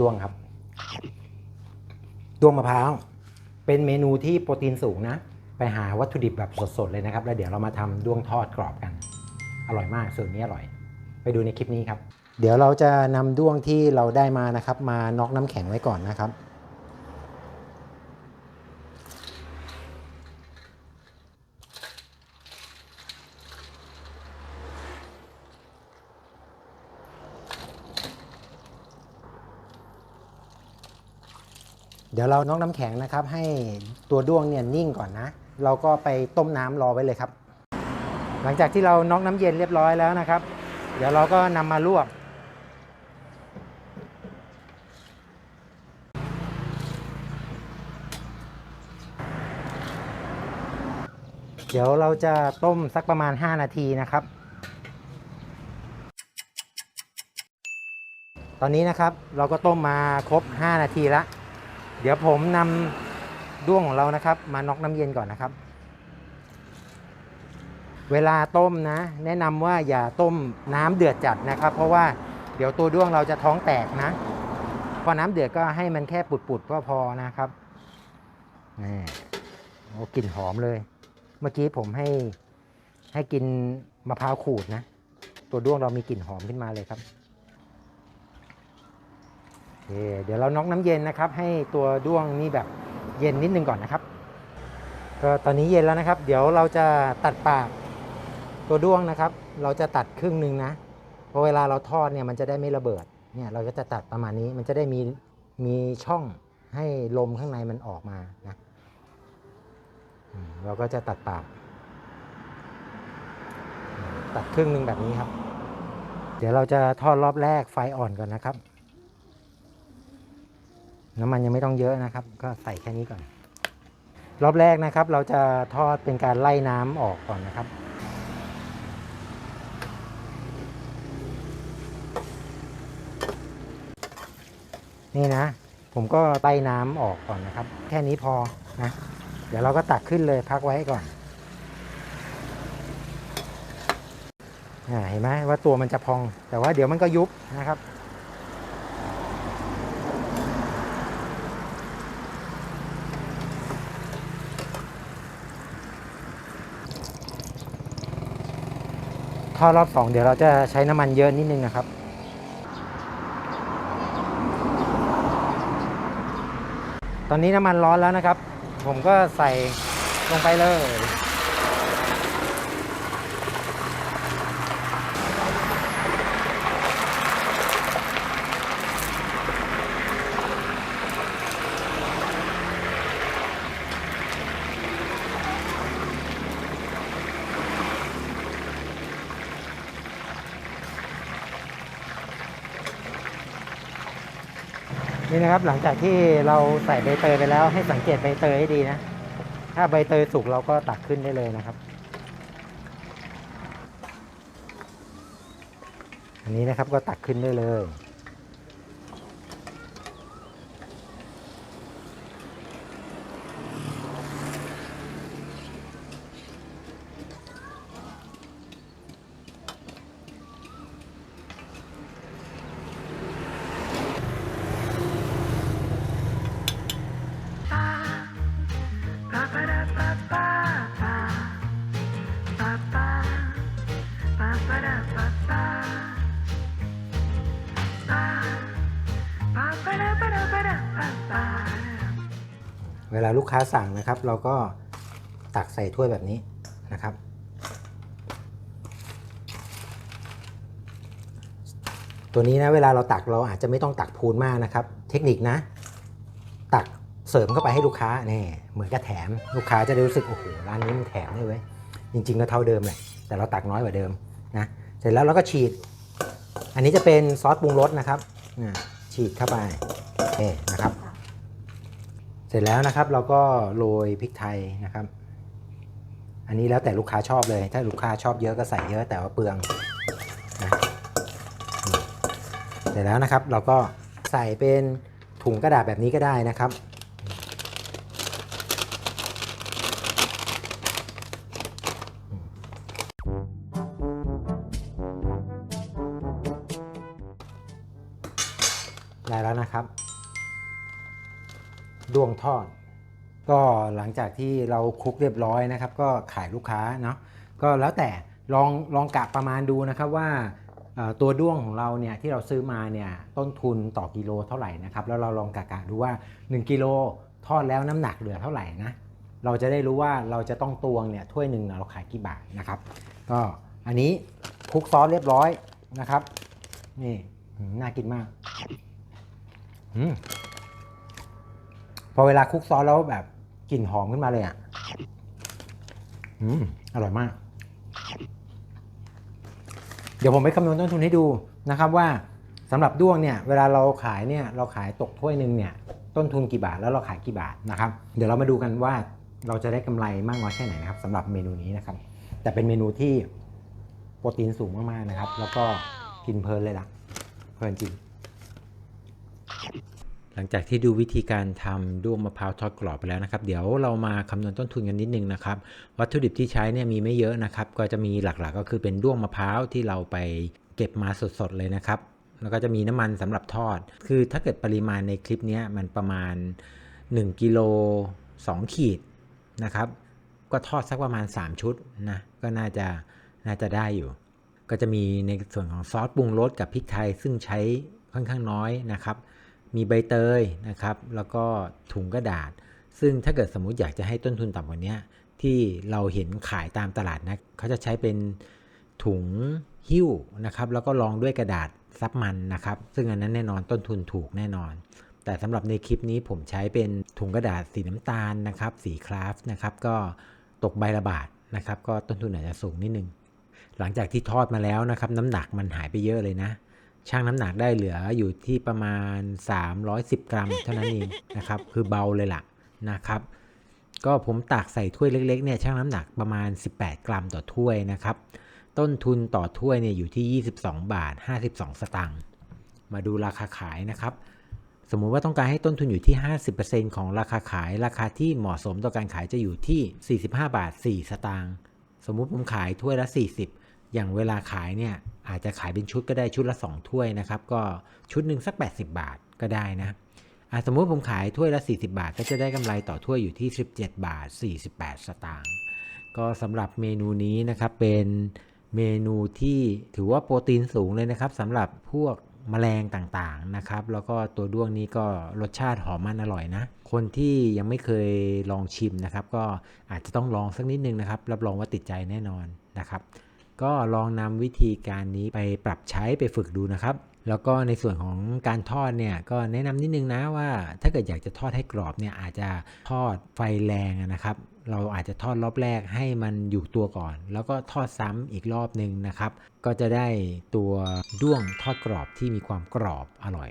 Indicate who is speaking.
Speaker 1: ดวงครับ ดวงมะพร้าว เป็นเมนูที่โปรตีนสูงนะ ไปหาวัตถุดิบแบบสดๆเลยนะครับ แล้วเดี๋ยวเรามาทำดวงทอดกรอบกัน อร่อยมากส่วนนี้อร่อย ไปดูในคลิปนี้ครับ เดี๋ยวเราจะนำด้วงที่เราได้มานะครับ มาน็อกน้ำแข็งไว้ก่อนนะครับ เดี๋ยวเราน็อกน้ำแข็งนะครับ ให้ตัวด้วงเนี่ยนิ่งก่อนนะ เราก็ไปต้มน้ำรอไว้เลยครับ หลังจากที่เราน็อกน้ำเย็นเรียบร้อยแล้วนะครับ เดี๋ยวเราก็นำมาลวกเดี๋ยวเราจะต้มสักประมาณ 5 นาทีนะครับ ตอนนี้นะครับเราก็ต้มมาครบ 5 นาทีแล้ว เดี๋ยวผมนำด้วงของเรานะครับ มาน็อกน้ำเย็นก่อนนะครับ เวลาต้มนะ แนะนำว่าอย่าต้มน้ำเดือดจัดนะครับ เพราะว่าเดี๋ยวตัวด้วงเราจะท้องแตกนะ พอน้ำเดือดก็ให้มันแค่ปุดๆก็พอนะครับนี่โอ้กลิ่นหอมเลย เมื่อกี้ผมให้ให้กินมะพร้าวขูดนะ ตัวด้วงเรามีกลิ่นหอมขึ้นมาเลยครับ เคเดี๋ยวเราน็อกน้ำเย็นนะครับ ให้ตัวด้วงนี่แบบเย็นนิดนึงก่อนนะครับ ก็ตอนนี้เย็นแล้วนะครับ เดี๋ยวเราจะตัดปากตัวด้วงนะครับ เราจะตัดครึ่งหนึ่งนะเพราะเวลาเราทอดเนี่ยมันจะได้ไม่ระเบิดเนี่ยเราก็จะตัดประมาณนี้มันจะได้มีมีช่องให้ลมข้างในมันออกมานะเราก็จะตัดปาก ตัดครึ่งหนึ่งแบบนี้ครับ เดี๋ยวเราจะทอดรอบแรกไฟอ่อนก่อนนะครับ น้ำมันยังไม่ต้องเยอะนะครับ ก็ใส่แค่นี้ก่อน รอบแรกนะครับ เราจะทอดเป็นการไล่น้ำออกก่อนนะครับนี่นะ ผมก็ไล่น้ำออกก่อนนะครับ แค่นี้พอนะ เดี๋ยวเราก็ตักขึ้นเลยพักไว้ก่อนอ่าเห็นไหมว่าตัวมันจะพอง แต่ว่าเดี๋ยวมันก็ยุบนะครับ ทอรอบสองเดี๋ยวเราจะใช้น้ำมันเยอะนิดนึงนะครับ ตอนนี้น้ำมันร้อนแล้วนะครับ ผมก็ใส่ลงไปเลย นี่นะครับหลังจากที่เราใส่ใบเตยไปแล้วให้สังเกตใบเตยให้ดีนะ ถ้าใบเตยสุกเราก็ตักขึ้นได้เลยนะครับ อันนี้นะครับก็ตักขึ้นได้เลย เวลาลูกค้าสั่งนะครับ เราก็ตักใส่ถ้วยแบบนี้นะครับ ตัวนี้นะเวลาเราตักเราอาจจะไม่ต้องตักพูนมากนะครับ เทคนิคนะ ตักเสริมเข้าไปให้ลูกค้าเนี่ยเหมือนกับแถมลูกค้าจะได้รู้สึกโอ้โหร้านนี้มันแถมด้วยเว้ยจริงๆก็เท่าเดิมแหละแต่เราตักน้อยกว่าเดิมนะเสร็จแล้วเราก็ฉีด อันนี้จะเป็นซอสปรุงรสนะครับฉีดเข้าไปเอ๊นะครับ ร็จแล้วนะครับเราก็โรยพริกไทยนะครับ อันนี้แล้วแต่ลูกค้าชอบเลย ถ้าลูกค้าชอบเยอะก็ใส่เยอะแต่ว่าเปลืองนะเสร็จแล้วนะครับเราก็ใส่เป็นถุงกระดาษแบบนี้ก็ได้นะครับ ได้แล้วนะครับ ด้วงทอด ก็หลังจากที่เราคุกเรียบร้อยนะครับ ก็ขายลูกค้าเนาะก็แล้วแต่ลองลองกะประมาณดูนะครับว่าตัวด้วงของเราเนี่ยที่เราซื้อมาเนี่ยต้นทุนต่อกิโลเท่าไหร่นะครับแล้วเราลองกะกะดูว่า 1กิโลทอดแล้วน้ำหนักเหลือเท่าไหร่นะเราจะได้รู้ว่าเราจะต้องตวงเนี่ยถ้วยหนึ่งเราขายกี่บาทนะครับ ก็อันนี้คุกซอสเรียบร้อยนะครับ นี่น่ากินมากอืม พอเวลาคลุกซอสแล้วแบบกลิ่นหอมขึ้นมาเลยอะอืมอร่อยมาก เดี๋ยวผมไปคำนวณต้นทุนให้ดูนะครับว่าสำหรับด้วงเนี่ยเวลาเราขายเนี่ยเราขายตกถ้วยหนึ่งเนี่ยต้นทุนกี่บาทแล้วเราขายกี่บาทนะครับ เดี๋ยวเรามาดูกันว่าเราจะได้กำไรมากน้อยแค่ไหนนะครับสำหรับเมนูนี้นะครับ แต่เป็นเมนูที่โปรตีนสูงมากๆนะครับ แล้วก็กินเพลินเลยล่ะเพลินจริง หลังจากที่ดูวิธีการทำด้วงมะพร้าวทอดกรอบไปแล้วนะครับ เดี๋ยวเรามาคำนวณต้นทุนกันนิดนึงนะครับ วัตถุดิบที่ใช้เนี่ยมีไม่เยอะนะครับ ก็จะมีหลักๆก็คือเป็นด้วงมะพร้าวที่เราไปเก็บมาสดๆเลยนะครับ แล้วก็จะมีน้ำมันสำหรับทอด คือถ้าเกิดปริมาณในคลิปเนี้ยมันประมาณ 1กิโล2ขีดนะครับ ก็ทอดสักประมาณ 3 ชุดนะ ก็น่าจะน่าจะได้อยู่ ก็จะมีในส่วนของซอสปรุงรสกับพริกไทยซึ่งใช้ค่อนข้างน้อยนะครับ มีใบเตยนะครับ แล้วก็ถุงกระดาษ ซึ่งถ้าเกิดสมมุติอยากจะให้ต้นทุนต่ำกว่านี้ที่เราเห็นขายตามตลาดนะเขาจะใช้เป็นถุงหิ้วนะครับ แล้วก็รองด้วยกระดาษซับมันนะครับ ซึ่งอันนั้นแน่นอนต้นทุนถูกแน่นอน แต่สำหรับในคลิปนี้ผมใช้เป็นถุงกระดาษสีน้ำตาลนะครับ สีคราฟต์นะครับ ก็ตกใบละบาทนะครับ ก็ต้นทุนอาจจะสูงนิดนึง หลังจากที่ทอดมาแล้วนะครับ น้ำหนักมันหายไปเยอะเลยนะ ช่างน้ำหนักได้เหลืออยู่ที่ประมาณ 310 กรัม เท่านั้นเองนะครับ คือเบาเลยล่ะนะครับ ก็ผมตักใส่ถ้วยเล็กๆเนี่ยช่างน้ำหนักประมาณ 18 กรัมต่อถ้วยนะครับ ต้นทุนต่อถ้วยเนี่ยอยู่ที่ 22 บาท 52 สตางค์มาดูราคาขายนะครับ สมมุติว่าต้องการให้ต้นทุนอยู่ที่ 50%ของราคาขาย ราคาที่เหมาะสมต่อการขายจะอยู่ที่ 45 บาท 4 สตางค์สมมุติผมขายถ้วยละ 40 อย่างเวลาขายเนี่ยอาจจะขายเป็นชุดก็ได้ชุดละ 2 ถ้วยนะครับ ก็ชุดหนึ่งสัก 80 บาทก็ได้นะอะสมมุติผมขายถ้วยละ 40 บาท ก็จะได้กำไรต่อถ้วยอยู่ที่ 17 บาท 48 สตางค์ก็สำหรับเมนูนี้นะครับเป็นเมนูที่ถือว่าโปรตีนสูงเลยนะครับสำหรับพวกแมลงต่างๆนะครับ แล้วก็ตัวด้วงนี้ก็รสชาติหอมมันอร่อยนะ คนที่ยังไม่เคยลองชิมนะครับ ก็อาจจะต้องลองสักนิดนึงนะครับ รับรองว่าติดใจแน่นอนนะครับ ก็ลองนำวิธีการนี้ไปปรับใช้ไปฝึกดูนะครับ แล้วก็ในส่วนของการทอดเนี่ยก็แนะนำนิดนึงนะว่า ถ้าเกิดอยากจะทอดให้กรอบเนี่ยอาจจะทอดไฟแรงนะครับเราอาจจะทอดรอบแรกให้มันอยู่ตัวก่อน แล้วก็ทอดซ้ำอีกรอบหนึ่งนะครับ ก็จะได้ตัวด้วงทอดกรอบที่มีความกรอบอร่อย